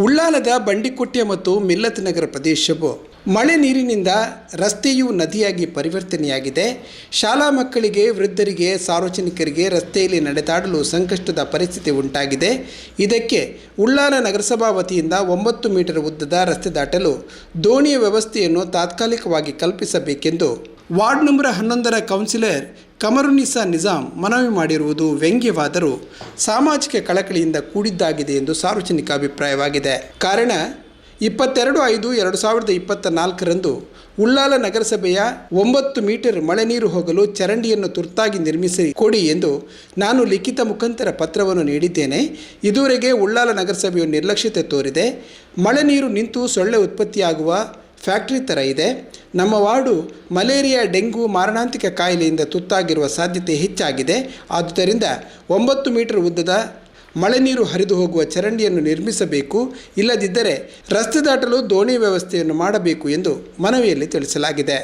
ಉಳ್ಳಾಲದ ಬಂಡಿಕೊಟ್ಟೆ ಮತ್ತು ಮಿಲ್ಲತ್ ನಗರ ಪ್ರದೇಶವು ಮಳೆ ನೀರಿನಿಂದ ರಸ್ತೆಯು ನದಿಯಾಗಿ ಪರಿವರ್ತನೆಯಾಗಿದೆ. ಶಾಲಾ ಮಕ್ಕಳಿಗೆ, ವೃದ್ಧರಿಗೆ, ಸಾರ್ವಜನಿಕರಿಗೆ ರಸ್ತೆಯಲ್ಲಿ ನಡೆದಾಡಲು ಸಂಕಷ್ಟದ ಪರಿಸ್ಥಿತಿ ಉಂಟಾಗಿದೆ. ಇದಕ್ಕೆ ಉಳ್ಳಾಲ ನಗರಸಭಾ ವತಿಯಿಂದ ಒಂಬತ್ತು ಮೀಟರ್ ಉದ್ದದ ರಸ್ತೆ ದಾಟಲು ದೋಣಿಯ ವ್ಯವಸ್ಥೆಯನ್ನು ತಾತ್ಕಾಲಿಕವಾಗಿ ಕಲ್ಪಿಸಬೇಕೆಂದು ವಾರ್ಡ್ ನಂಬರ್ ಹನ್ನೊಂದರ ಕೌನ್ಸಿಲರ್ ಕಮರುನಿಸಾ ನಿಜಾಂ ಮನವಿ ಮಾಡಿರುವುದು ವ್ಯಂಗ್ಯವಾದರೂ ಸಾಮಾಜಿಕ ಕಳಕಳಿಯಿಂದ ಕೂಡಿದ್ದಾಗಿದೆ ಎಂದು ಸಾರ್ವಜನಿಕ ಅಭಿಪ್ರಾಯವಾಗಿದೆ. ಕಾರಣ, ಇಪ್ಪತ್ತೆರಡು ಐದು ಎರಡು ಸಾವಿರದ ಇಪ್ಪತ್ತ ನಾಲ್ಕರಂದು ಉಳ್ಳಾಲ ನಗರಸಭೆಯ ಒಂಬತ್ತು ಮೀಟರ್ ಮಳೆ ನೀರು ಹೋಗಲು ಚರಂಡಿಯನ್ನು ತುರ್ತಾಗಿ ನಿರ್ಮಿಸಿ ಕೊಡಿ ಎಂದು ನಾನು ಲಿಖಿತ ಮುಖಾಂತರ ಪತ್ರವನ್ನು ನೀಡಿದ್ದೇನೆ. ಇದುವರೆಗೆ ಉಳ್ಳಾಲ ನಗರಸಭೆಯು ನಿರ್ಲಕ್ಷ್ಯತೆ ತೋರಿದೆ. ಮಳೆ ನೀರು ನಿಂತು ಸೊಳ್ಳೆ ಉತ್ಪತ್ತಿಯಾಗುವ ಫ್ಯಾಕ್ಟರಿ ಥರ ಇದೆ. ನಮ್ಮ ವಾರ್ಡು ಮಲೇರಿಯಾ, ಡೆಂಗು, ಮಾರಣಾಂತಿಕ ಕಾಯಿಲೆಯಿಂದ ತುತ್ತಾಗಿರುವ ಸಾಧ್ಯತೆ ಹೆಚ್ಚಾಗಿದೆ. ಆದುದರಿಂದ ಒಂಬತ್ತು ಮೀಟರ್ ಉದ್ದದ ಮಳೆ ನೀರು ಹರಿದು ಹೋಗುವ ಚರಂಡಿಯನ್ನು ನಿರ್ಮಿಸಬೇಕು. ಇಲ್ಲದಿದ್ದರೆ ರಸ್ತೆ ದಾಟಲು ದೋಣಿ ವ್ಯವಸ್ಥೆಯನ್ನು ಮಾಡಬೇಕು ಎಂದು ಮನವಿಯಲ್ಲಿ ತಿಳಿಸಲಾಗಿದೆ.